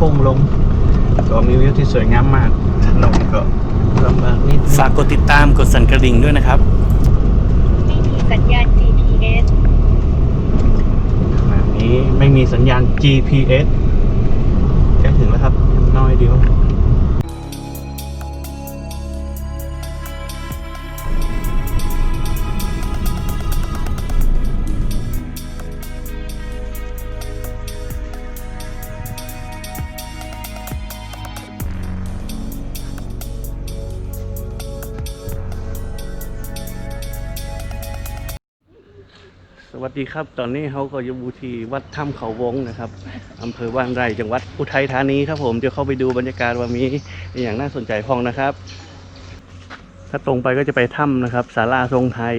โค้งลง ก็มีวิวที่สวยงามมากถนนก็ลำบากนิดนึงฝากกดติดตามกดสั่นกระดิ่งด้วยนะครับ ไม่มีสัญญาณ GPS ขณะนี้ไม่มีสัญญาณ GPS ใกล้ถึงแล้วครับน้อยเดียว ดีครับ ตอนนี้เขาก็อยู่ที่วัดถ้ำเขาวงนะครับอำเภอบ้านไร่จังหวัดอุทัยธานีครับผมเดี๋ยวเข้าไปดูบรรยากาศว่ามีอย่างน่าสนใจพองนะครับ ถ้าตรงไปก็จะไปถ้ำนะครับศาลาทรงไทย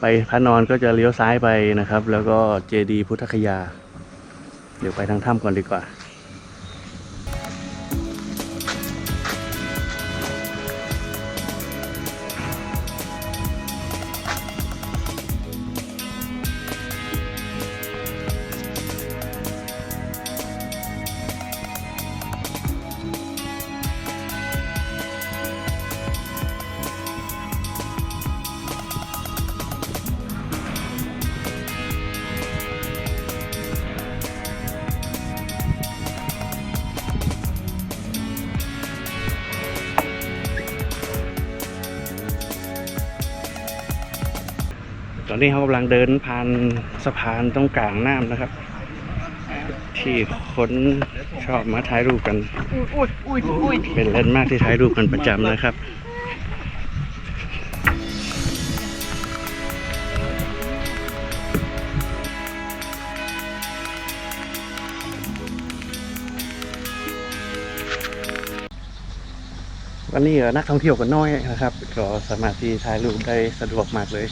ไปพระนอนก็จะเลี้ยวซ้ายไปนะครับ แล้วก็เจดีย์พุทธคยา เดี๋ยวไปทางถ้ำก่อนดีกว่า อนนี้เขากำลังเดินผ่านสะพานตรงกลางน้ำนะครับ ที่คนชอบมาถ่ายรูปกัน เป็นแลนด์มาร์คที่ถ่ายรูปกันประจำนะครับวันนี้นักท่องเที่ยวก็น้อยนะครับ ก็สามารถที่ถ่ายรูปได้สะดวกมากเลย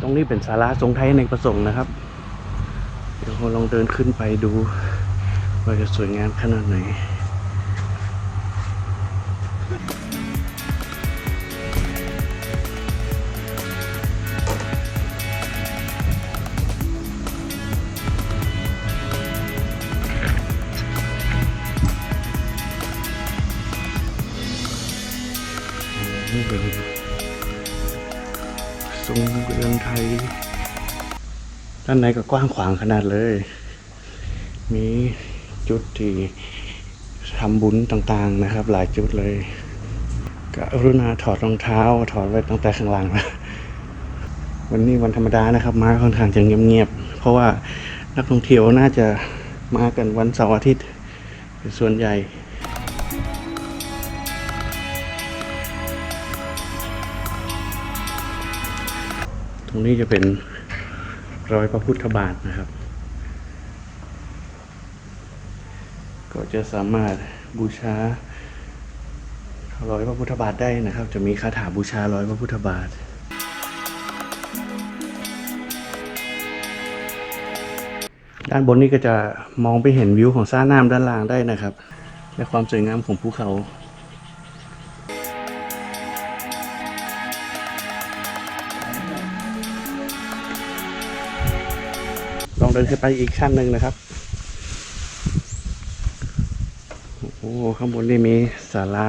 ตรงนี้เป็นศาลาทรงไทยในประสงค์นะครับ เดี๋ยวเราลองเดินขึ้นไปดูว่าจะสวยงามขนาดไหน ทรงเรืองไทย ด้านในก็กว้างขวางขนาดเลย มีจุดที่ทำบุญต่างๆนะครับ หลายจุดเลยกรุณาถอดรองเท้า ถอดไว้ตั้งแต่ข้างหล่างนะวันนี้วันธรรมดานะครับ มาค่อนข้างจะเงียบๆเพราะว่านักท่องเที่ยวน่าจะมากันวันเสาร์อาทิตย์ส่วนใหญ่ ตรงนี้จะเป็นรอยพระพุทธบาทนะครับ ก็จะสามารถบูชารอยพระพุทธบาทได้นะครับ จะมีคาถาบูชารอยพระพุทธบาทด้านบนนี้ก็จะมองไปเห็นวิวของซ่าน้ำด้านล่างได้นะครับ และความสวยงามของภูเขา นขึ้นไปอีกขั้นหนึ่งนะครับ โอ้โหข้างบนนี่มีศาลา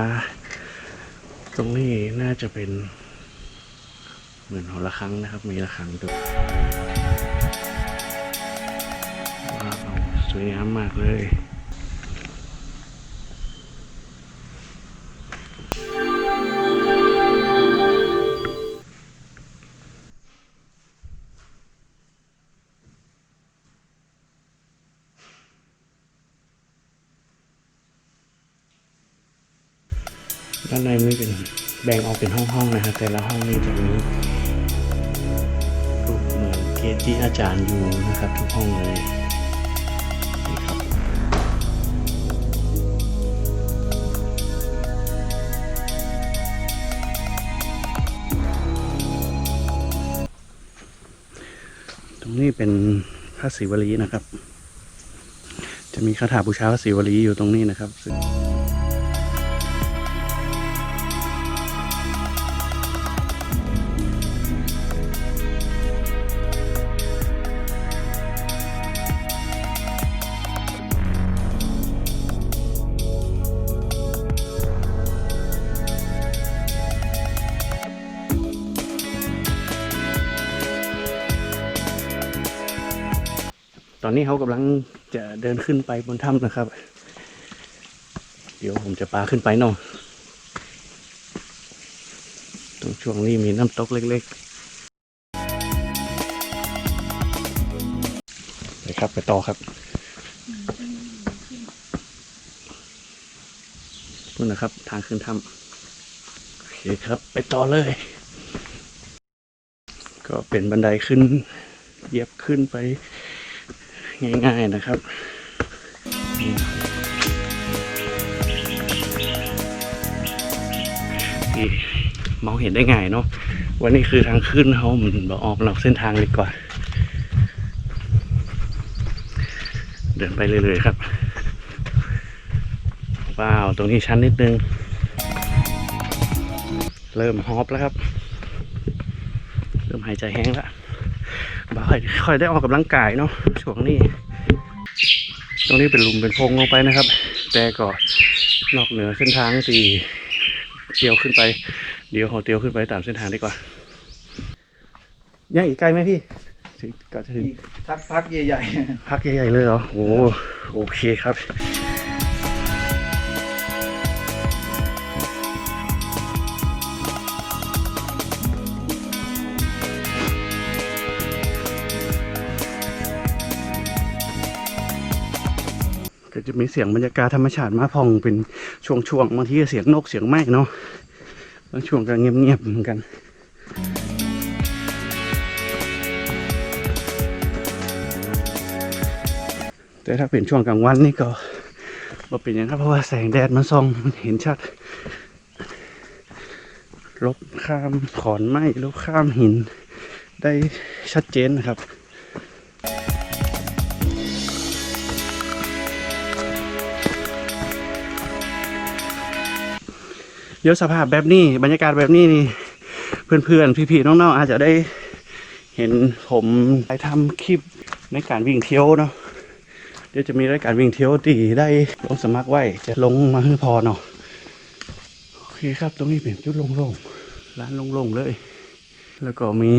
ตรงนี้น่าจะเป็น เหมือนหอระฆังนะครับ มีระฆังด้วยว้าวสวยงามมากเลย ด้านในนี่เป็นแบ่งออกเป็นห้องๆนะครับแต่ละห้องนี่จะมีรูปเหมือนเกจิอาจารย์อยู่นะครับ ทุกห้องเลยนี่ครับนี่เป็นพระศิวลีนะครับ จะมีคาถาบูชาพระศิวลีอยู่ตรงนี้นะครับ อนนี้เขากำลังจะเดินขึ้นไปบนถ้ำนะครับ เดี๋ยวผมจะพาขึ้นไปเนาะตรงช่วงนี้มีน้ำตกเล็กๆไปครับไปต่อครับนู่นนะครับ ทางขึ้นถ้ำโอเคครับ ไปต่อเลย ก็เป็นบันไดขึ้นเยียบขึ้นไป ง่ายๆนะครับนี่มองเห็นได้ง่ายเนาะวันนี้คือทางขึ้นเขาเหมือนบออกนอกเส้นทางเลยกว่า เดินไปเรื่อยๆครับ ว้าว ตรงนี้ชันนิดนึง เริ่มฮอปแล้วครับ เริ่มหายใจแห้งแล้ว บ่ค่อยค่อยได้ออกกำลังกายเนาะช่วงนี้ ตรงนี้เป็นหลุมเป็นโพรงลงไปนะครับ แต่ก็นอกเหนือเส้นทางที่เตียวขึ้นไป เดี๋ยวขอเตียวขึ้นไปตามเส้นทางดีกว่ายังอีกไกลไหมพี่ถึงก็จะถึงพักพักใหญ่พักใหญ่ๆเลยเหรอโอ้โอเคครับ จะมีเสียงบรรยากาศธรรมชาติมาพองเป็นช่วงๆบางทีก็เสียงนกเสียงไม้เนาะบางช่วงก็เงียบๆเหมือนกันแต่ถ้าเป็นช่วงกลางวันนี่ก็บ่เป็นอย่างนั้นเพราะว่าแสงแดดมันส่องมันเห็นชัด ลบข้ามขอนไม้ลบข้ามหินได้ชัดเจนนะครับ เดี๋ยวสภาพแบบนี้บรรยากาศแบบนี้นี่เพื่อนๆพี่ๆน้องๆอาจจะได้เห็นผมไปทำคลิปในการวิ่งเที่ยวเนาะเดี๋ยวจะมีรายการวิ่งเที่ยวตีได้ลงสมัครไว้จะลงมาให้พอเนาะโอเคครับตรงนี้เป็นจุดลงๆร้านลงๆเลย แล้วก็มี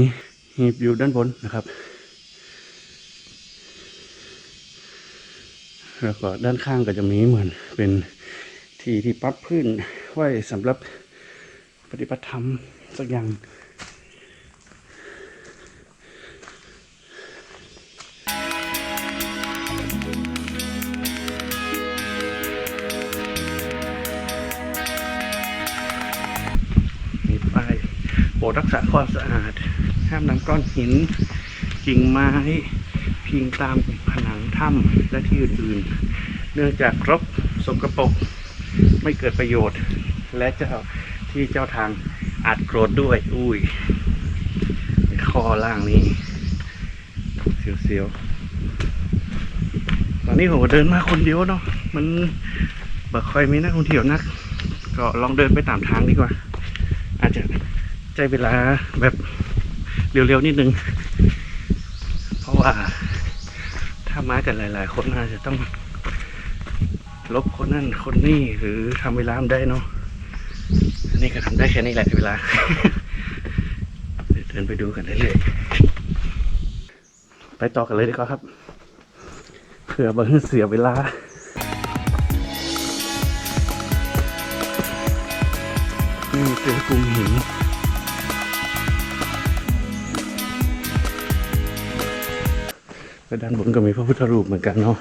หีบอยู่ด้านบนนะครับ แล้วก็ด้านข้างก็จะมีเหมือนเป็นที่ที่ปรับพื้น ไว้สำหรับปฏิบัติธรรมสักอย่างมีป้ายโปรดรักษาความสะอาด ห้ามนำก้อนหินกิ่งไม้พิงตามผนังถ้ำและที่อื่นๆ เนื่องจากรบสกรปรกไม่เกิดประโยชน์ และเจ้าที่เจ้าทางอาจโกรธด้วย อุ้ยข้อล่างนี้ เสียวๆ ตอนนี้ผมเดินมาคนเดียวเนาะ มันบ่ค่อยมีนักท่องเที่ยวนัก ก็ลองเดินไปตามทางดีกว่า อาจจะใช้เวลาแบบเร็วๆนิดนึง เพราะว่าถ้ามากันหลาย ๆ คนอาจจะต้องลบคนนั่นคนนี่หรือทำเวลาไม่ได้เนาะ นนี้ก็ทำได้แค่นี้แหละเวลา เดินไปดูกันเรื่อยๆ ไปต่อกันเลยดีกว่าครับ เผื่อบางทีเสียเวลานี่เป็นกรุงหินและด้านบนก็มีพระพุทธรูปเหมือนกันเนาะ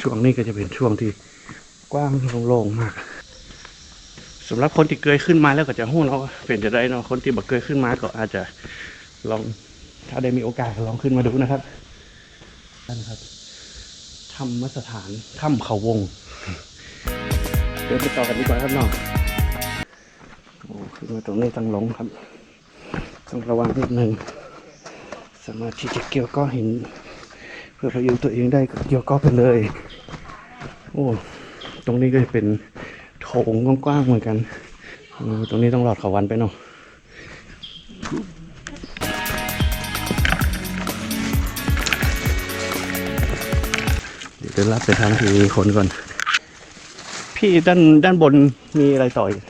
ช่วงนี้ก็จะเป็นช่วงที่กว้างโล่งๆมาก สำหรับคนที่เคยขึ้นมาแล้วก็จะหู้เนาะว่าเป็นจะได้เนาะคนที่บ่เคยขึ้นมาก็อาจจะลอง ถ้าได้มีโอกาสลองขึ้นมาดูนะครับนั่นครับธรรมสถานถ้ำเขาวงเดินไปต่อกันดีกว่าครับน้องโอ้ขึ้นมาตรงนี้ต้องลงครับต้องระวังนิดนึงสามารถที่จะเกี่ยวก้อนหินเพื่อพยุงตัวเองได้ก็เกี่ยวก้อนไปเลย โอ้ตรงนี้ก็จะเป็น โถงกว้างๆเหมือนกันอืมตรงนี้ต้องหลอดเขาวันไปเนาะเดี๋ยวเดินลัดไปทางที่มีคนก่อน พี่ด้านด้านบนมีอะไรต่ออีก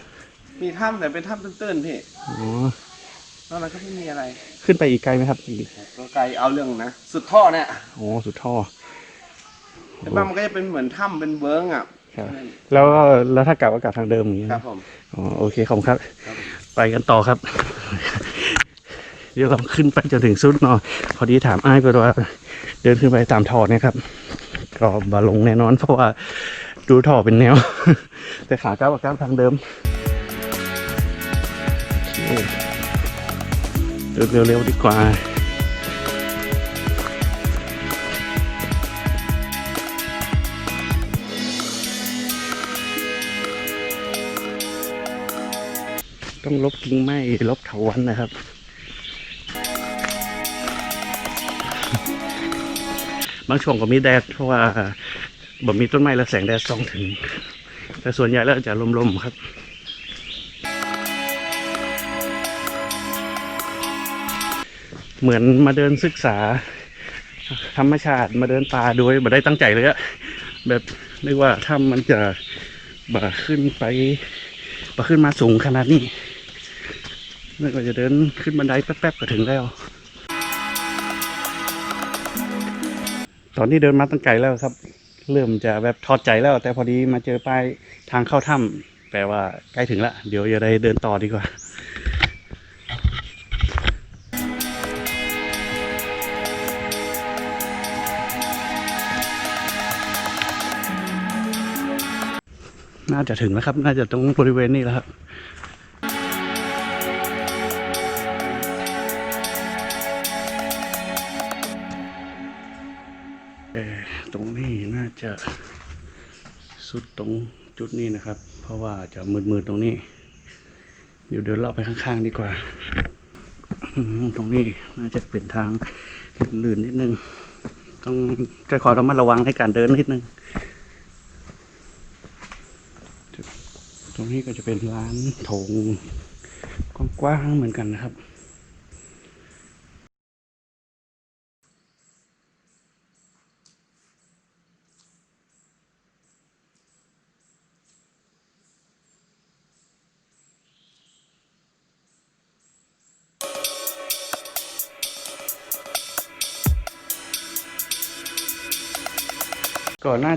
มีถ้ำแต่เป็นถ้ำตื้นๆพี่ อ๋อนอกนั้นก็ไม่มีอะไร ขึ้นไปอีกไกลไหมครับอีกก็ไกลเอาเรื่องนะ สุดท่อเนี่ย โอ้ สุดท่อแต่บ้านมันก็จะเป็นเหมือนถ้ำเป็นเวิร์งอะ ครับ แล้วก็แล้วถ้ากลับก็กลับทางเดิมอย่างนี้ครับนะผมอ๋อโอเคขอบคุณครับครับผมไปกันต่อครับ เดี๋ยวเราขึ้นไปจนถึงสุดเนาะพอดีถามอ้ายไปว่า เดินขึ้นไปตามท่อเนี่ยครับก็บาลงแน่นอน เพราะว่าดูท่อเป็นแนว แต่ขากลับกับกลับทางเดิมโอเคเดินเร็วๆดีกว่า ต้องลบกิ่งไม้ลบเถาวันนะครับ บางช่วงก็มีแดดเพราะว่าบ่มีต้นไม้และแสงแดดส่องถึง แต่ส่วนใหญ่แล้วจะลมๆครับเหมือนมาเดินศึกษา ธรรมชาติมาเดินป่าโดยบ่ได้ตั้งใจเลยอะแบบนึกว่าถ้ามันจะบ่าขึ้นไปบ่าขึ้นมาสูงขนาดนี้ นึกว่าจะเดินขึ้นบันไดแป๊บๆก็ถึงแล้ว ตอนนี้เดินมาตั้งไกลแล้วครับ เริ่มจะแบบทอดใจแล้ว แต่พอดีมาเจอป้ายทางเข้าถ้ำแปลว่าใกล้ถึงละ เดี๋ยวจะได้เดินต่อดีกว่าน่าจะถึงแล้วครับ น่าจะตรงบริเวณนี้แล้วครับ เอ่ตรงนี้น่าจะสุดตรงจุดนี้นะครับ เพราะว่าจะมืดๆตรงนี้ เดี๋ยวเดินเลาะไปข้างๆดีกว่า ตรงนี้น่าจะเป็นทางลื่นนิดนึง ต้องใช้ความระมัดระวังในการเดินนิดนึง ตรงนี้ก็จะเป็นร้านโถงกว้างๆเหมือนกันนะครับ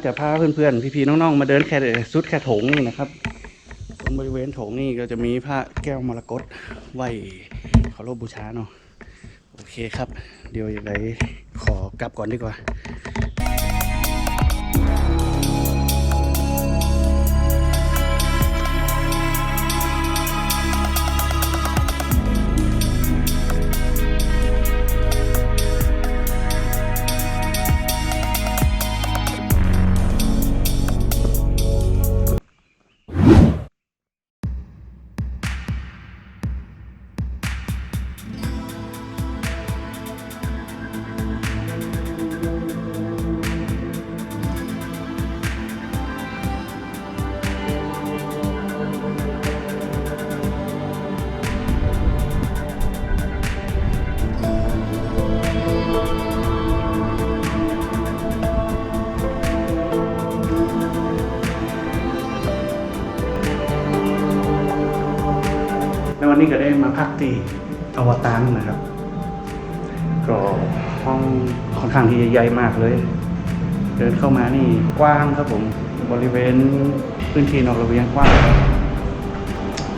จะพาเพื่อนๆ พี่ๆ น้องๆ มาเดินแค่สุดแค่โถงนี่นะครับ ตรงบริเวณโถงนี่ก็จะมีพระแก้วมรกตไหวเคารพบูชาเนาะ โอเคครับ เดี๋ยวยังไงขอกลับก่อนดีกว่า นี้ก็ได้มาพักที่อวตารนะครับ ก็ห้องค่อนข้างที่จะใหญ่มากเลย เดินเข้ามานี่กว้างครับผมบริเวณพื้นที่นอกระเบียงกว้าง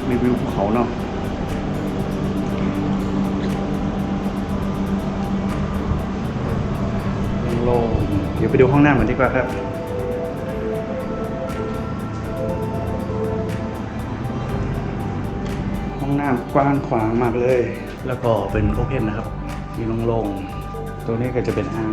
มีวิวภูเขาเนาะโล่งเดี๋ยวไปดูห้องน้ำกันดีกว่าครับ ห้องน้ำกว้างขวางมากเลย แล้วก็เป็นโอเพนนะครับ มีโล่งๆ ตัวนี้ก็จะเป็นอ่าง